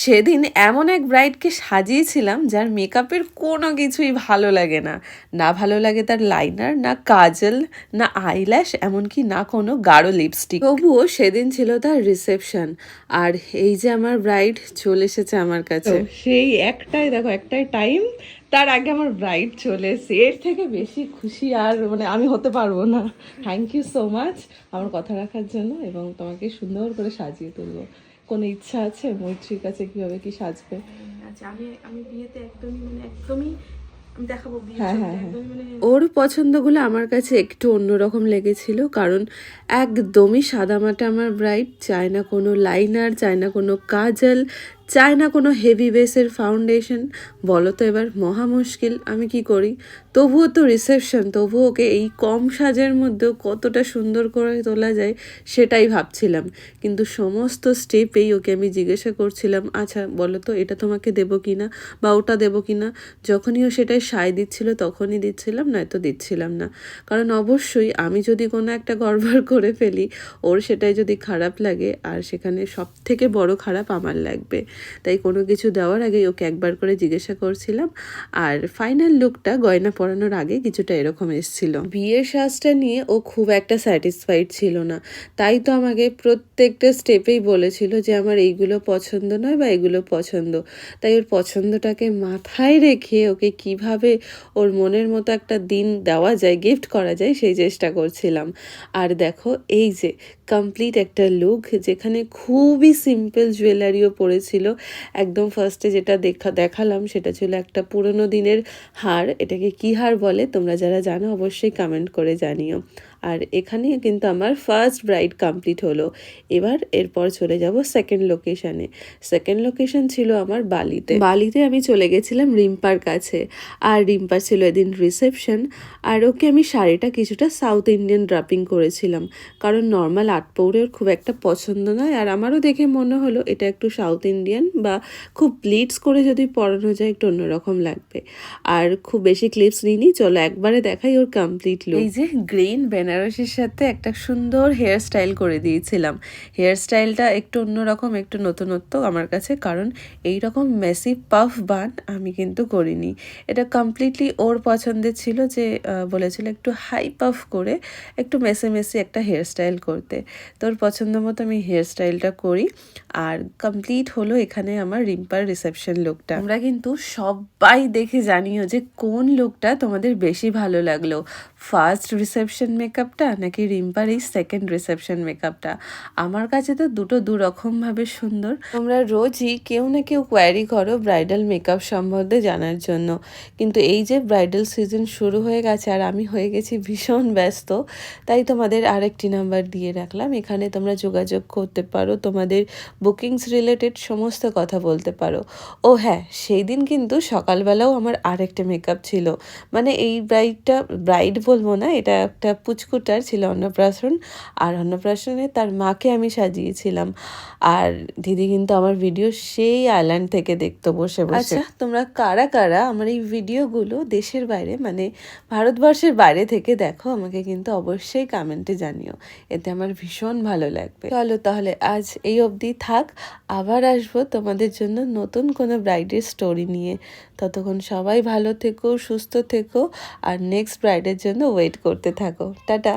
সেদিন এমন এক ব্রাইডকে সাজিয়েছিলাম যার মেকআপের কোনো কিছুই ভালো লাগে না। না ভালো লাগে তার লাইনার, না কাজল, না আইল্যাশ, এমনকি না কোনো গাঢ় লিপস্টিক। তবুও সেদিন ছিল তার রিসেপশন। আর এই যে আমার ব্রাইড চলে এসেছে আমার কাছে। সেই একটাই, দেখো, একটাই টাইম। তার আগে আমার ব্রাইড চলে এসেছে। এর থেকে বেশি খুশি আর মানে আমি হতে পারব না। থ্যাংক ইউ সো মাচ আমার কথা রাখার জন্য এবং তোমাকে সুন্দর করে সাজিয়ে তুলবো। কোনো ইচ্ছা আছে মৈত্রীর কাছে কীভাবে কি সাজবে আচ্ছা আমি আমি বিয়েতে একদমই মানে একদমই দেখাবো বিয়ের হ্যাঁ, হ্যাঁ, হ্যাঁ। মানে ওর পছন্দগুলো আমার কাছে একটু অন্যরকম লেগেছিল কারণ একদমই সাদামাটা আমার ব্রাইট চায় না কোনো লাইনার চায় না কোনো কাজল চায় না কোনো হেভি বেসের ফাউন্ডেশন বলো তো এবার, মহা মুশকিল, আমি কি করি? তবুও তো রিসেপশন তবুও ওকে এই কম সাজের মধ্যেও কতটা সুন্দর করে তোলা যায় সেটাই ভাবছিলাম। কিন্তু সমস্ত স্টেপেই ওকে আমি জিজ্ঞাসা করছিলাম আচ্ছা বলো তো, এটা তোমাকে দেবো কি না? বা ওটা দেবো কি না? যখনই ও সেটাই সায় দিচ্ছিল, তখনই দিচ্ছিলাম, নয়তো দিচ্ছিলাম না। কারণ অবশ্যই আমি যদি কোনো একটা গড়বড় করে ফেলি, ওর সেটাই যদি খারাপ লাগে, আর সেখানে সব থেকে বড় খারাপ আমার লাগবে। তাই কোনো কিছু দেওয়ার আগে ওকে একবার করে জিজ্ঞাসা করছিলাম। আর ফাইনাল লুকটা গয়না পরানোর আগে কিছুটা এরকম এসেছিল। বিয়ের সাজটা নিয়ে ও খুব একটা স্যাটিসফাইড ছিল না। তাই তো আমাকে প্রত্যেকটা স্টেপেই বলেছিল যে আমার এইগুলো পছন্দ নয় বা এগুলো পছন্দ। তাই ওর পছন্দটাকে মাথায় রেখে ওকে কীভাবে ওর মনের মতো একটা দিন দেওয়া যায় গিফট করা যায় সেই চেষ্টা করছিলাম। আর দেখো, এই যে কমপ্লিট একটা লুক যেখানে খুবই সিম্পল জুয়েলারিও পড়েছিল। একদম ফার্স্টে যেটা দেখা, দেখালাম সেটা ছিল একটা পুরনো দিনের হার। এটাকে কি হার বলে তোমরা যারা জানো অবশ্যই কমেন্ট করে জানিও। আর এখানে কিন্তু আমার ফার্স্ট ব্রাইড কমপ্লিট হলো। এবার এরপর চলে যাব সেকেন্ড লোকেশনে সেকেন্ড লোকেশন ছিল আমার বালিতে। বালিতে আমি চলে গেছিলাম রিম্পার কাছে। আর রিম্পার ছিল এদিন রিসেপশন আর ওকে আমি শাড়িটা কিছুটা সাউথ ইন্ডিয়ান ড্রাপিং করেছিলাম। কারণ নর্মাল আট পৌরে ওর খুব একটা পছন্দ নয়। আর আমারও দেখে মনে হলো এটা একটু সাউথ ইন্ডিয়ান বা খুব প্লিটস করে যদি পরানো যায় একটু অন্যরকম লাগবে। আর খুব বেশি ক্লিপস নিইনি। চলো একবারে দেখাই ওর কমপ্লিট লুক এই যে গ্রিন বেনারসির সাথে একটা সুন্দর হেয়ার স্টাইল করে দিয়েছিলাম। হেয়ার স্টাইলটা একটু অন্যরকম, একটু নতুনত্ব আমার কাছে, কারণ এই রকম মেসি পাফ বান আমি কিন্তু করিনি। এটা কমপ্লিটলি ওর পছন্দের ছিল যে বলেছিল একটু হাই পাফ করে একটু মেসে মেসে একটা হেয়ার স্টাইল করতে। তোর পছন্দ মতো আমি হেয়ার স্টাইলটা করি। আর কমপ্লিট হলো এখানে আমার রিম্পার রিসেপশন লুকটা আমরা কিন্তু সবাই দেখে জানিও যে কোন লুকটা তোমাদের বেশি ভালো লাগল। ফার্স্ট রিসেপশন মেকআপটা নাকি রিম্পার এই সেকেন্ড রিসেপশন মেকআপটা আমার কাছে তো দুটো দু রকমভাবে সুন্দর। তোমরা রোজই কেউ না কেউ কোয়ারি করো ব্রাইডাল মেকআপ সম্বন্ধে জানার জন্য। কিন্তু এই যে ব্রাইডাল সিজন শুরু হয়ে গেছে আর আমি হয়ে গেছি ভীষণ ব্যস্ত, তাই তোমাদের আরেকটি নাম্বার দিয়ে রাখলাম। এখানে তোমরা যোগাযোগ করতে পারো, তোমাদের বুকিংস রিলেটেড সমস্ত কথা বলতে পারো। ও হ্যাঁ সেই দিন কিন্তু সকালবেলাও আমার আরেকটা মেকআপ ছিল। মানে এই ব্রাইডটা ব্রাইড বলব না, এটা একটা পুচকুটার ছিল অন্নপ্রাশন, আর অন্নপ্রাশনে তার মাকে আমি সাজিয়েছিলাম। আর দিদি কিন্তু আমার ভিডিও সেই আইল্যান্ড থেকে দেখতো বসে বসে। আচ্ছা তোমরা কারা কারা আমার এই ভিডিওগুলো দেশের বাইরে মানে ভারতবর্ষের বাইরে থেকে দেখো, আমাকে কিন্তু অবশ্যই কমেন্টে জানিও। এতে আমার ভীষণ ভালো লাগবে। চলো তাহলে আজ এই অবধি থাক, আবার আসব তোমাদের জন্য নতুন কোনো ব্রাইডের স্টোরি নিয়ে। ততক্ষণ সবাই ভালো থেকো, সুস্থ থেকো, আর নেক্সট ব্রাইডের জন্য ওয়েট করতে থাকো। টাটা।